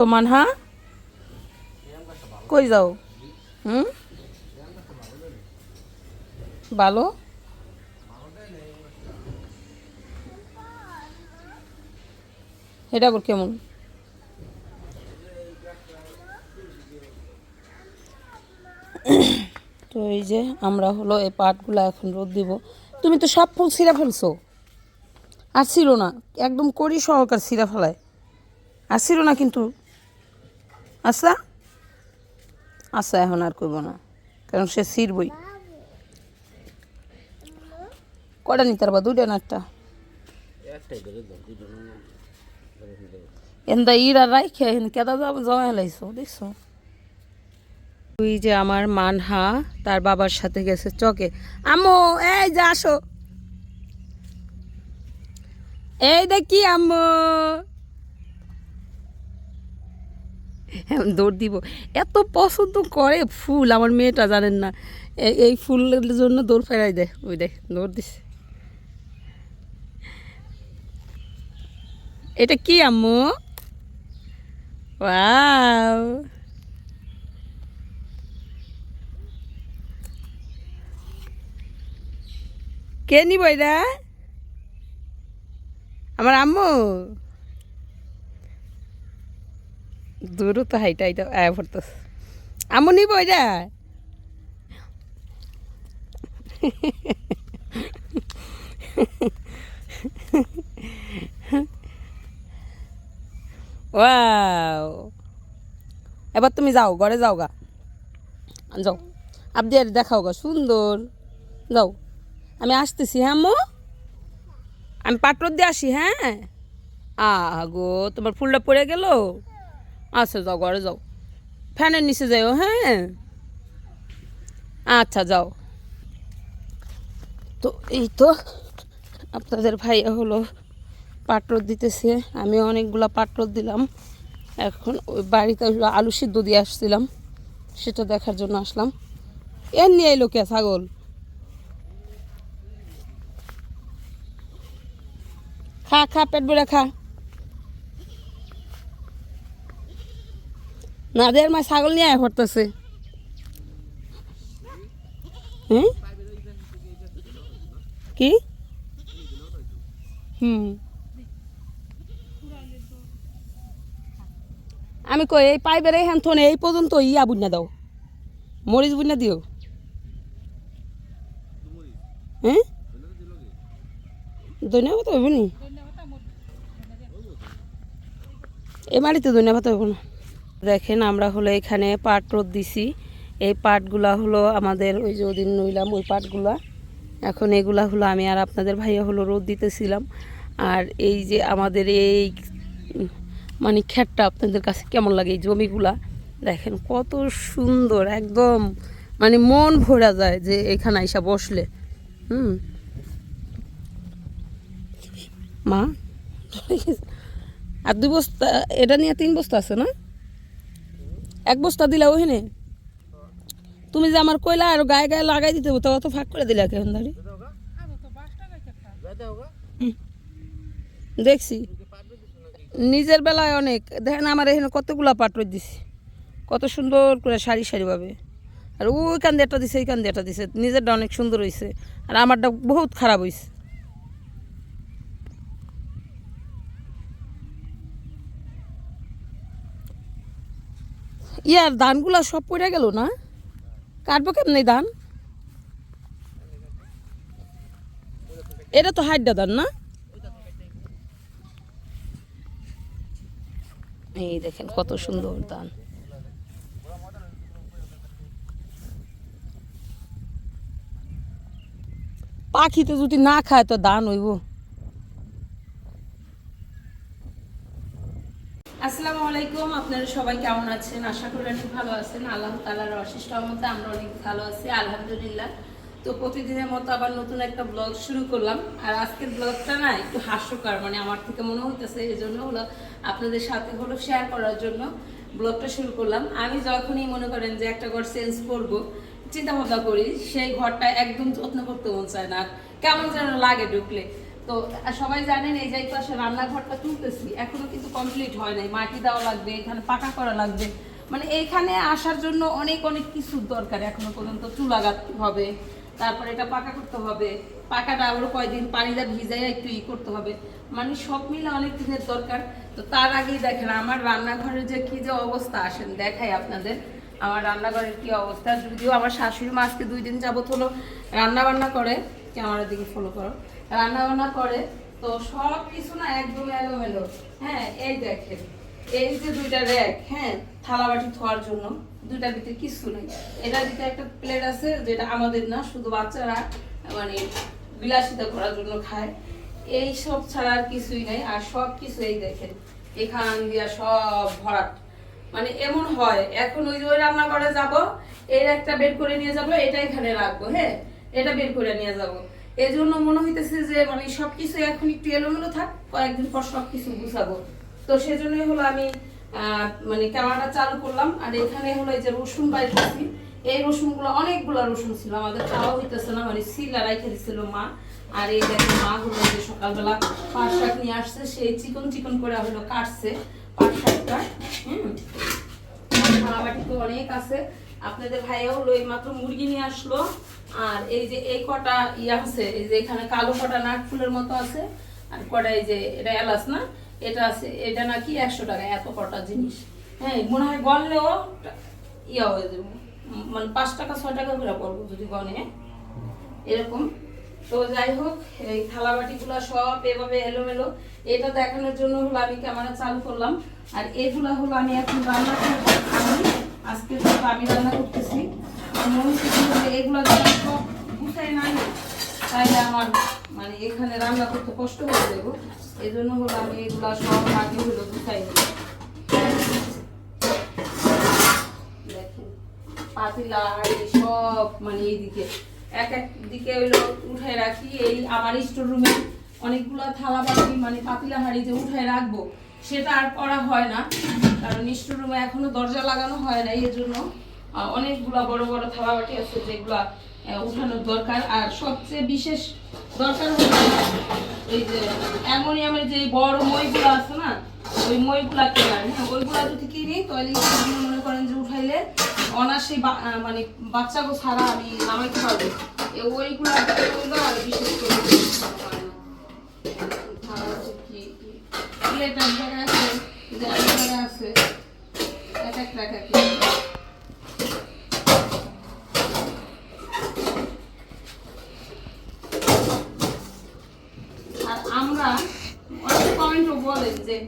তো মানহা কই যাও? হুম? ভালো? এটা কেমন? তো এই যে আমরা হলো এই পাটগুলো এখন রোদ দিব। তুমি তো সব ফুল ছিঁড়ে ফেলছো। আর ছিল না। একদম করি সহকার ছিঁড়ে ফেলায়। আর ছিল না কিন্তু। আচ্ছা আচ্ছা এখন আর করব না, কারণ সে ছিঁড়বই। কটা নিতে পারবা? দুইটা না একটা? এন্দা ইরা রাইখে কেদা জমা হেলাইছো দেখছ? তুই যে আমার মানহা, তার বাবার সাথে গেছে চকে। আম্মু, এই যা আসো। এই দেখি আম্মু এখন দৌড় দিব। এত পছন্দ করে ফুল, আমার মেয়েটা জানেন না। এই- ফুলের জন্য দৌড় ফেরাই দেয় ওই দেখ দৌড় দিছে এটা কি আম্মু? ওয়াও। কে নিব এটা? আমার আম্মু? দূরও তো হাইটা হাইটা, আয়া পড়তেস আম্মু নিব এবার তুমি যাও, ঘরে যাও গা। যাও। আপনি আর দেখাও গা, সুন্দর। যাও। আমি আসতেছি হ্যাঁ আম্মু? আমি পাটর দিয়ে আসি হ্যাঁ? আগো তোমার ফুলটা পড়ে গেল? আচ্ছা যাও, ঘরে যাও। ফ্যানের নিচে যাও হ্যাঁ? আচ্ছা যাও। তো এই তো আপনাদের ভাইয়া হলো পাটর দিতেছে। আমি অনেকগুলা পাটর দিলাম। এখন ওই বাড়িতে আলু সিদ্ধ দিয়ে আসছিলাম। সেটা দেখার জন্য আসলাম। এর নিয়ে এলো কে, ছাগল? খা খা, পেট ভরে খা। না দের মা ছাগল নিয়ে আয় পড়তেছে। হ্যাঁ? কি? হুম। আমি কই, এই পাইবের এই হ্যান এই পর্যন্ত ইয়া বুঝনা দাও। মরিচ বুঝনা দিও। হ্যাঁ? ধন্যবাদ হইব নি? এই বাড়িতে ধন্যবাদ হইব না। দেখেন, আমরা হলো এখানে পাট রোদ দিছি। এই পাটগুলা হলো আমাদের ওই যে ওদিন নইলাম, ওই পাটগুলা। এখন এগুলা হলো আমি আর আপনাদের ভাইয়া হলো রোদ দিতেছিলাম। আর এই যে আমাদের এই মানে খেটটা আপনাদের কাছে কেমন লাগে, এই জমিগুলা? দেখেন, কত সুন্দর, একদম মানে মন ভরা যায় যে এখানে আইসা বসলে। হুম। মা? আর দুই বস্তা, এটা নিয়ে তিন বস্তা আছে না? এক বস্তা দিলা ওখানে? তুমি যে আমার কইলা আর গায়ে গায়ে লাগাই দিতে তো অত ফাঁক করে দিলা কেমন দাঁড়ি দেখছি। নিজের বেলায় অনেক। দেখেন আমার এখানে কতগুলা পাটর দিছি। কত সুন্দর করে সারি সারিভাবে আর ওই কান দিয়ে একটা দিছে এই কান দিয়ে একটা দিছে। নিজেরটা অনেক সুন্দর হয়েছে আর আমারটা বহুত খারাপ হয়েছে ইয়ার ধানগুলা সব পড়ে গেল না? কাটবো কেমনি ধান? এটা তো হাইডা ধান না? এই দেখেন কত সুন্দর ধান। পাখিতে যদি না খায় তো ধান হইব। আসসালামু আলাইকুম, আপনারা সবাই কেমন আছেন? আশা করি অনেক ভালো আছেন। আল্লাহ তালার অশেষ মধ্যে আমরা অনেক ভালো আছি, আলহামদুলিল্লাহ। তো প্রতিদিনের মতো আবার নতুন একটা ব্লগ শুরু করলাম। আর আজকের ব্লগটা না একটু হাস্যকর মানে আমার থেকে মনে হইতেছে এই জন্য হলো আপনাদের সাথে হলো শেয়ার করার জন্য ব্লগটা শুরু করলাম। আমি যখনই মনে করেন যে একটা ঘর চেঞ্জ করব চিন্তা ভাবনা করি, সেই ঘরটা একদম যত্ন করতে মন চায় না। কেমন যেন লাগে ঢুকলে। তো সবাই জানেন এই যে পাশে রান্নাঘরটা তুলতেছি, এখনও কিন্তু কমপ্লিট হয় নাই। মাটি দেওয়া লাগবে, এখানে পাকা করা লাগবে। মানে এখানে আসার জন্য অনেক অনেক কিছু দরকার এখনও পর্যন্ত। চুলা গাঁথতে হবে, তারপরে এটা পাকা করতে হবে। পাকাটা আবারও কয়দিন পানিটা ভিজাইয়া একটু ই করতে হবে। মানে সব মিলে অনেক দিনের দরকার। তো তার আগেই দেখেন, আমার রান্নাঘরের যে কি যে অবস্থা, আসেন দেখাই আপনাদের। আমার রান্নাঘরের কি অবস্থা। যদিও আমার শাশুড়ি মা আজকে দুই দিন যাবত হলো রান্না বান্না করে, ক্যামেরার দিকে ফলো করো। রান্না বান্না করে, তো সব কিছু না একদম এলোমেলো। হ্যাঁ এই দেখেন, এই যে দুইটা র্যাক হ্যাঁ থালা বাটি জন্য, দুইটার ভিতরে কিছু নেই। এটার ভিতরে একটা প্লেট আছে, যেটা আমাদের না, শুধু বাচ্চারা মানে বিলাসিতা করার জন্য খায়। এই সব ছাড়া আর কিছুই নেই, আর সব কিছু এই দেখেন, এখান দিয়া সব ভরাট। মানে এমন হয়, এখন ওই যে ওই রান্নাঘরে যাব, এর একটা বের করে নিয়ে যাব, এটা এখানে রাখব হ্যাঁ এটা বের করে নিয়ে যাব। এই জন্য মনে হইতেছে যে মানে সবকিছু এখন একটু এলোমেলো থাক, কয়েকদিন পর সবকিছু গুছাবো। তো সেজন্যই হলো আমি মানে ক্যামেরাটা চালু করলাম। আর এখানে হলো এই যে রসুন বাইর করছি এই রসুনগুলো অনেকগুলো রসুন ছিল। আমাদের খাওয়া হইতেছে না মানে সিলা রাইখে দিছিল মা। আর এই দেখেন মা হলো যে সকালবেলা পাট শাক নিয়ে আসছে, সেই চিকন চিকন করে হলো কাটছে পাট শাকটা। হুম? থালাবাটি তো অনেক আছে। আপনাদের ভাইয়া হলো এই মাত্র মুরগি নিয়ে আসলো। আর এই যে এই কটা ইয়ে আছে, এই যে এখানে কালো কটা নাট ফুলের মতো আছে, আর কটা এই যে এটা এলাচ না, এটা আছে, এটা নাকি একশো টাকা এত কটা জিনিস। হ্যাঁ মনে হয় গনলেও ইয়া হয়ে যাবে। মানে পাঁচ টাকা, ছয় টাকা করে পড়ব যদি গনে। এরকম। তো যাই হোক, এই থালা বাটিগুলো সব এভাবে এলোমেলো। এটা দেখানোর জন্য হলো আমি ক্যামেরা চালু করলাম। আর এগুলা হলো আমি এখন রান্না করব। আজকে আমি রান্না করতেছি হচ্ছে এগুলো সব নাই। আমার মানে এখানে রান্না করতে কষ্ট হলো আমি এগুলা সব পাতিলা সব মানে এইদিকে। এক রাখি, এই রুমে অনেকগুলো থালা বাটি মানে পাতিলা হাড়ি যে উঠায় রাখব। সেটা আর করা হয় না, কারণ স্টোর রুমে এখনও দরজা লাগানো হয় না এই জন্য অনেকগুলা বড় বড় থালা বাটি আছে যেগুলা উঠানোর দরকার। আর সবচেয়ে বিশেষ দরকার হলো এই যে অ্যামোনিয়ামের যে বড় মইগুলো আছে না, ওই মইগুলা কেনার। হ্যাঁ ওইগুলা যদি কিনি, তাহলে মনে করেন যে উঠাইলে অনাসে মানে বাচ্চাকে ছাড়া আমি নামাইতে পারব? ওইগুলা আর বিশেষ করে হচ্ছে আছে এক এক এক আর আমরা অনেক কমেন্টও যে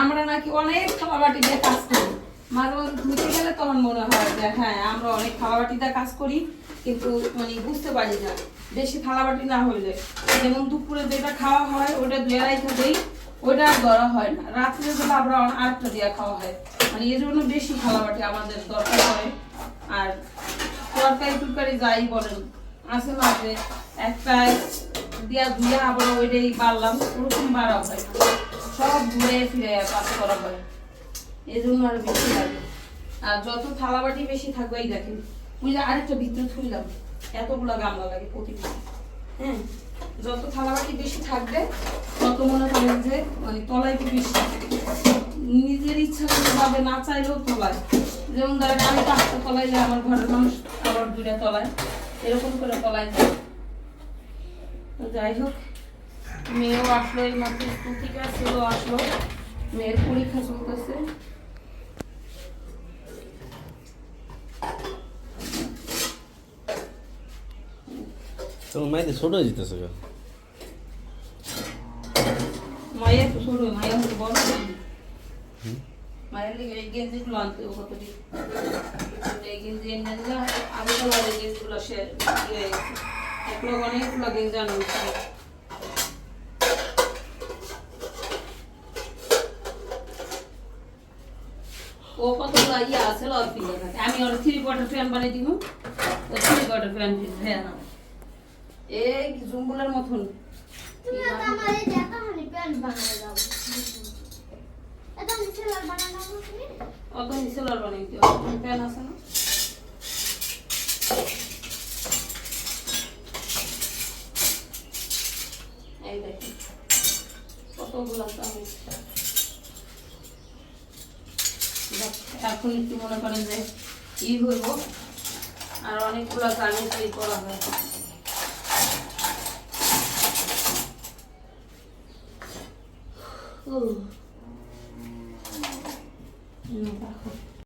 আমরা নাকি অনেক খাওয়াবাটি দিয়ে কাজ করি। মাঝে মাঝে ধুতে গেলে তখন মনে হয় যে হ্যাঁ আমরা অনেক খাওয়াবাটি দিয়ে কাজ করি, কিন্তু মানে বুঝতে পারি না। বেশি থালাবাটি না হইলে। যেমন দুপুরে যেটা খাওয়া হয়, ওটা দুই আড়াইটা দিই ওইটা আর ধরা হয় না। রাত্রে যেটা আবার আরেকটা দিয়ে খাওয়া হয়। মানে এই জন্য বেশি থালাবাটি আমাদের দরকার হয়। আর তরকারি টুরকারি যাই বলেন, আছে মাঝে একটা দিয়া ধুয়ে আবার ওইটাই বাড়লাম, ওরকম বাড়া হয়। সব ঘুরে ফিরে কাজ করা হয়। এই জন্য আর বেশি লাগে। আর যত থালাবাটি বেশি থাকবে, এই দেখেন, ওই আরেকটা ভিতরে থুইলাম, এতগুলা গামলা লাগে প্রতিদিন। হ্যাঁ যত থালাবাটি বেশি থাকবে, তত মনে করেন যে মানে তলায় একটু বেশি। নিজের ইচ্ছা ভাবে না চাইলেও তলায়। যেমন ধরেন, আমি পাঁচটা তলাইলে আমার ঘরের মানুষ আবার দুইটা তলায়। এরকম করে তলায় যায় যাই হোক মেয়েও আসলো এই মাত্র স্কুল থেকে আসলো আসলো। মেয়ের পরীক্ষা চলতেছে। তোমার ছোট হয়ে যেতেছে গো মায়ের তো ছোট মায়ের বড় মায়ের লিগে এই গেঞ্জিগুলো আনতে কত এই গেঞ্জি এনে দিলে আগে তো গেঞ্জিগুলো সে ইয়ে হয়ে গেছে। অনেকগুলো গেঞ্জি আনা ও কতগুলো ইয়ে আছে লল ফিলে থাকে আমি ওর থ্রি কোয়ার্টার ফ্যান বানিয়ে দিব। ও থ্রি কোয়ার্টার ফ্যান ফ্যান এই জুম্বুলের মতন। তুমি আজ আমারে দেখা হানি প্যান্ট বানায় দাও এটা আমি বানানো তুমি? অত মিসেলার বানিয়ে দিও। ফ্যান আছে না? এই দেখেন এখন একটু মনে করেন যে ই হইব আর অনেকগুলো গানে তৈরি করা হয় ও। দেখো।